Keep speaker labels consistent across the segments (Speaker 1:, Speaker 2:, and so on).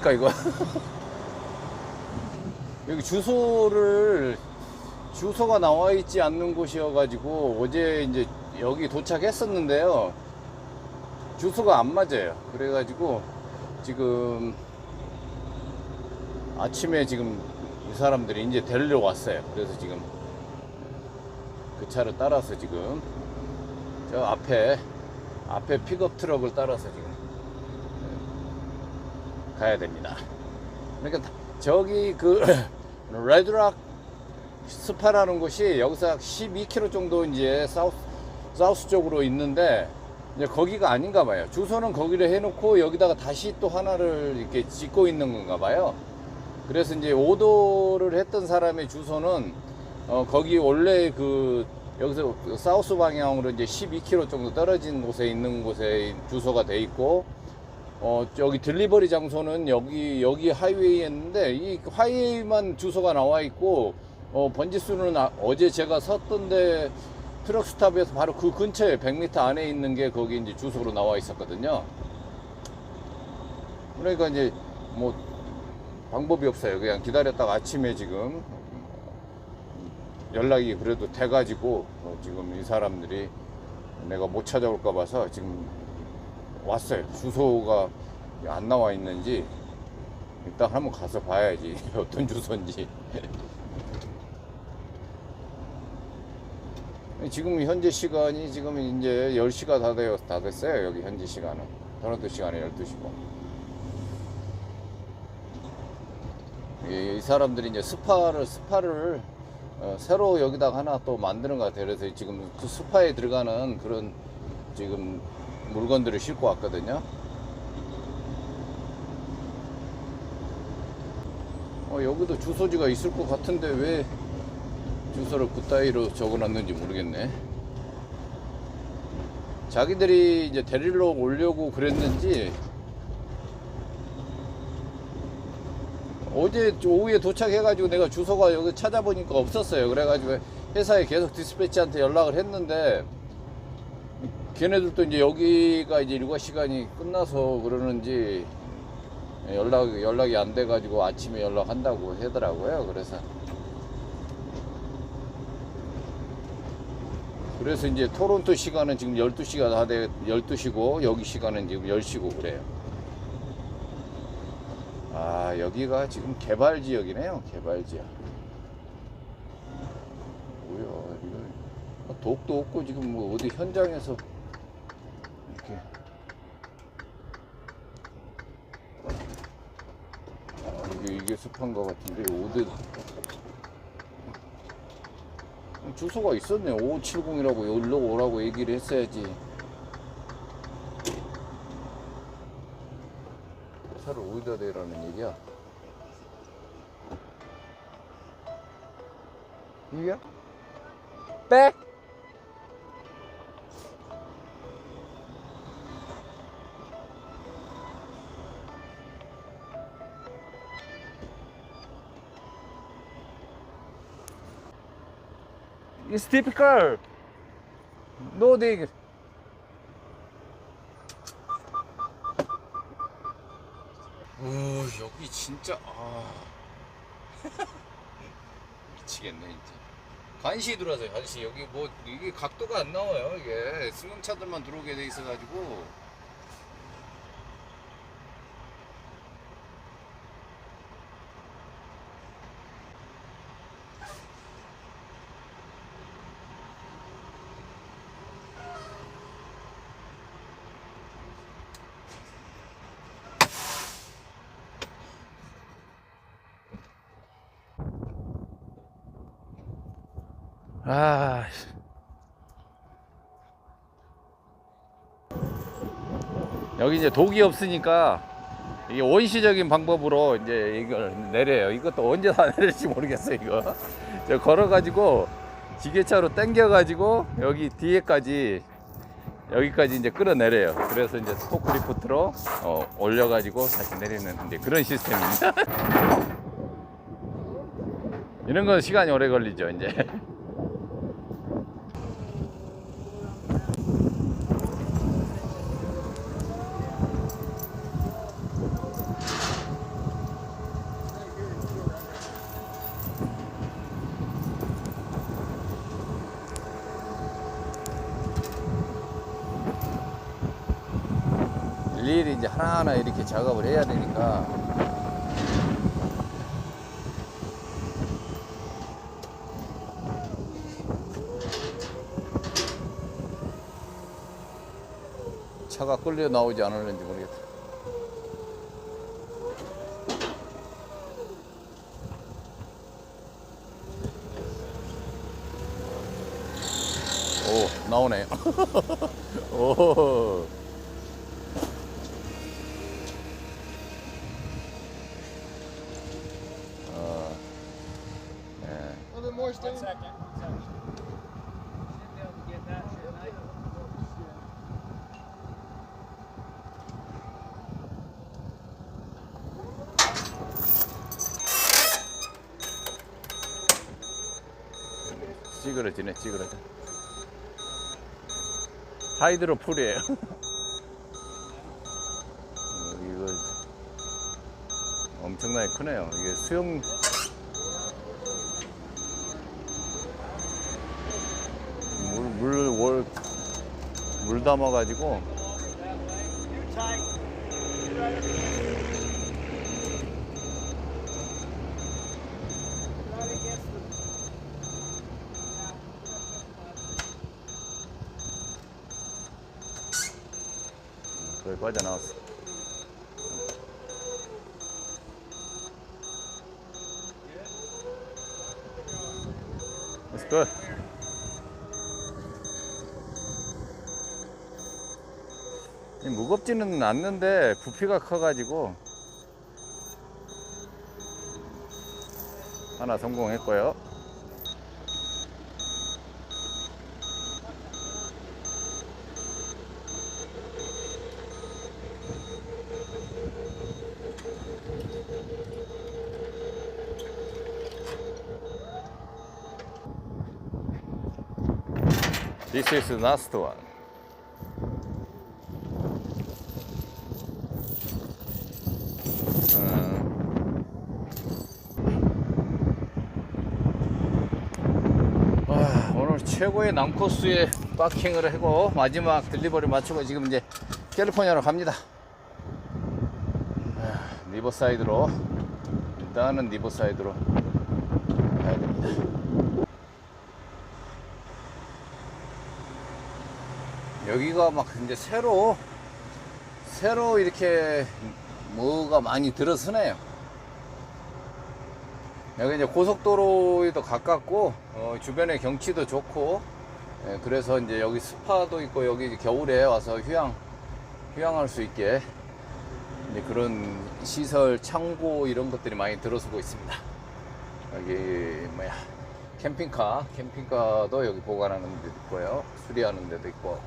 Speaker 1: 됩니까 이거? 여기 주소를 주소가 나와 있지 않는 곳이어가지고 어제 이제 여기 도착했었는데요. 주소가 안 맞아요. 그래가지고 지금 아침에 지금 이 사람들이 이제 데리러 왔어요. 그래서 지금 그 차를 따라서 지금 저 앞에 앞에 픽업 트럭을 따라서 지금 가야 됩니다. 그러니까 다- 저기 그 레드락 스파라는 곳이 여기서 12km 정도 이제 사우스, 사우스 쪽으로 있는데 이제 거기가 아닌가 봐요. 주소는 거기를 해놓고 여기다가 다시 또 하나를 이렇게 짓고 있는 건가 봐요. 그래서 이제 오도를 했던 사람의 주소는 어, 거기 원래 그 여기서 사우스 방향으로 이제 12km 정도 떨어진 곳에 있는 곳에 주소가 돼 있고 어 저기 딜리버리 장소는 여기 여기 하이웨이였는데 이 하이웨이만 주소가 나와 있고 어 번지수는 아- 어제 제가 섰던데 트럭 스탑에서 바로 그 근처에 100m 안에 있는 게 거기 이제 주소로 나와 있었거든요. 그러니까 이제 뭐 방법이 없어요. 그냥 기다렸다가 아침에 지금 연락이 그래도 돼가지고 어, 지금 이 사람들이 내가 못 찾아올까 봐서 지금 왔어요. 주소가 안 나와 있는지 일단 한번 가서 봐야지 어떤 주소인지. 지금 현재 시간이 지금 이제 10시가 다, 되어, 다 됐어요. 여기 현재 시간은. 토론토 시간이 12시고. 이, 이 사람들이 이제 스파를, 스파를 어, 새로 여기다가 하나 또 만드는 것 같아요. 그래서 지금 그 스파에 들어가는 그런 지금 물건들을 싣고 왔거든요. 어, 여기도 주소지가 있을 것 같은데 왜 주소를 그따위로 적어놨는지 모르겠네. 자기들이 이제 데리러 오려고 그랬는지 어제 오후에 도착해가지고 내가 주소가 여기 찾아보니까 없었어요. 그래가지고 회사에 계속 디스패치한테 연락을 했는데 걔네들도 이제 여기가 이제 일과 시간이 끝나서 그러는지 연락 연락이 안 돼가지고 아침에 연락한다고 하더라고요. 그래서 그래서 이제 토론토 시간은 지금 12시가 다 돼, 12시고, 여기 시간은 지금 10시고 그래요. 아, 여기가 지금 개발 지역이네요. 개발 지역. 뭐야, 이거. 독도 없고 지금 뭐 어디 현장에서 이렇게. 아, 이게, 이게 습한 것 같은데, 어디, 주소가 있었네. 5570이라고 여기로 오라고 얘기를 했어야지. 차를 어디다 대라는 얘기야? 이게? 백! It's typical. No dig. 오 여기 진짜 아 미치겠네 진짜. 간시 들어와서 간시 여기 뭐 이게 각도가 안 나와요 이게 승용차들만 들어오게 돼 있어가지고 아. 여기 이제 독이 없으니까 이게 원시적인 방법으로 이제 이걸 내려요. 이것도 언제 다 내릴지 모르겠어요, 이거. 저 걸어가지고 지게차로 당겨가지고 여기 뒤에까지 여기까지 이제 끌어내려요. 그래서 이제 스토크리프트로 어, 올려가지고 다시 내리는 이제 그런 시스템입니다. 이런 건 시간이 오래 걸리죠, 이제. 일일이 이제 하나하나 이렇게 작업을 해야 되니까 차가 끌려 나오지 않을는지 모르겠다. 오, 나오네. 오.
Speaker 2: More, Steve.
Speaker 3: One second. One second. Should be able to get that, shouldn't I?
Speaker 1: 찌그러지네, 찌그러져. 하이드로 풀이에요. 어, 이거 엄청나게 크네요. 이게 수영 물, 물, 월, 물 담아가지고 거의 빠져나왔어. Good. 무겁지는 않는데 부피가 커가지고 하나 성공했고요. This is the last one. 음. 와, 오늘 최고의 남코스에 파킹을 하고 마지막 딜리버리 마치고 지금 이제 캘리포니아로 갑니다. 아, 리버사이드로 일단은 리버사이드로 가야 됩니다. 여기가 막 이제 새로 새로 이렇게 뭐가 많이 들어서네요. 여기 이제 고속도로에도 가깝고 어, 주변의 경치도 좋고 예, 그래서 이제 여기 스파도 있고 여기 겨울에 와서 휴양 휴양할 수 있게 이제 그런 시설 창고 이런 것들이 많이 들어서고 있습니다. 여기 뭐야 캠핑카 캠핑카도 여기 보관하는 데도 있고요 수리하는 데도 있고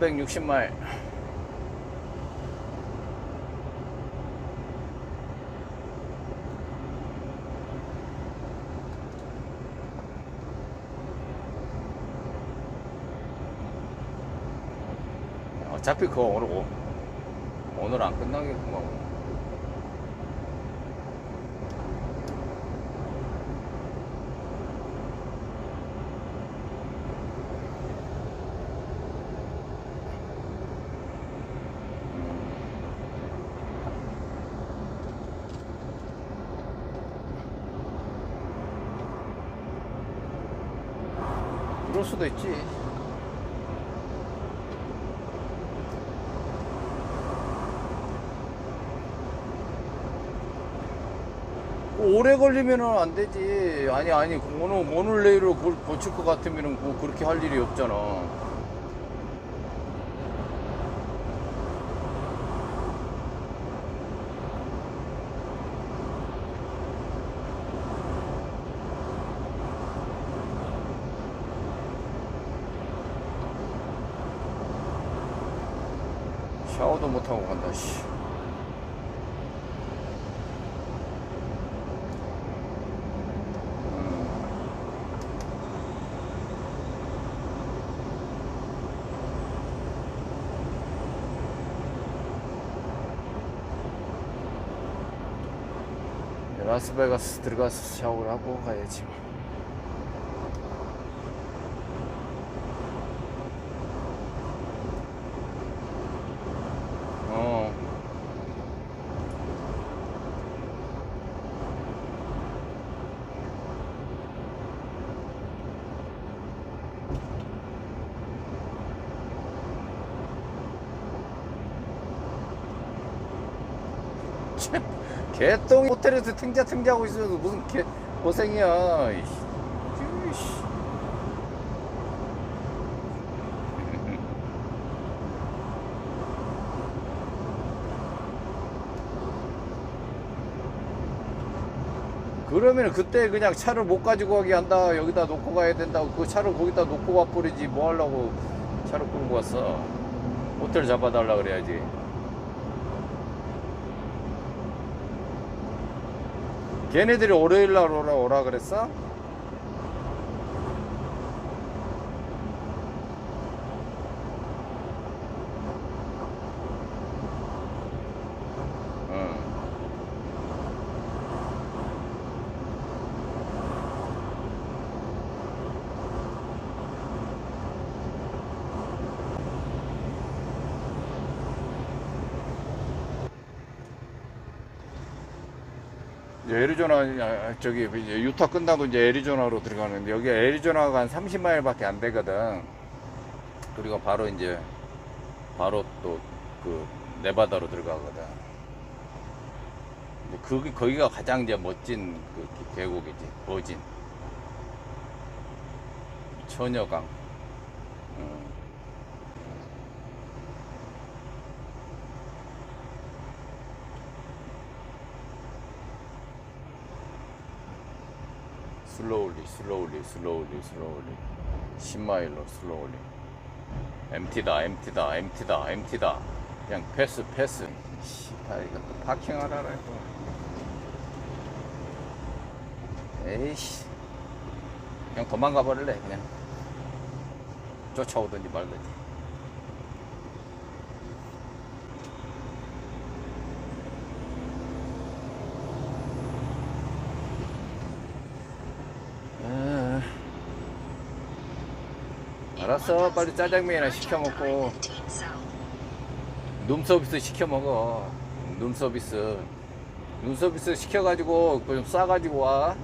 Speaker 1: (360 마일) 어차피 그거 오늘 오, 오늘 안 끝나겠구만 그럴 수도 있지 오래 걸리면은 안 되지. 아니, 아니, 오늘 내일로 그걸 고칠 것 같으면은 뭐 그렇게 할 일이 없잖아. 샤워도 못하고 간다 씨. 음. 네, 라스베가스 들어가서 샤워를 하고 가야지. 뭐. 개똥 호텔에서 탱자 탱자하고 있어도 무슨 개 고생이야. 그러면 그때 그냥 차를 못 가지고 가게 한다. 여기다 놓고 가야 된다고. 그 차를 거기다 놓고 가버리지. 뭐 하려고 차를 끌고 갔어. 호텔 잡아달라 그래야지. 걔네들이 월요일 날 오라, 오라 그랬어? 애리조나 아, 저기 이제 유타 끝나고 이제 애리조나로 들어가는데 여기 애리조나가 한 30마일밖에 안 되거든. 그리고 바로 이제 바로 또 그 네바다로 들어가거든. 거기 거기가 가장 이제 멋진 그 기- 계곡이지. 버진. 처녀강. 음. 슬로울리 슬로울리 슬로울리 슬로울리 10마일로 슬로울리 엠티다 엠티다 엠티다 엠티다 그냥 패스 패스. 씨발 이거 또 파킹하라라 이거. 에이씨. 그냥 도망가 버릴래 그냥. 쫓아오든지 말든지 알았어 빨리 짜장면이나 시켜 먹고 룸 서비스 시켜 먹어. 룸 서비스. 룸 서비스 시켜가지고 그좀 싸가지고 와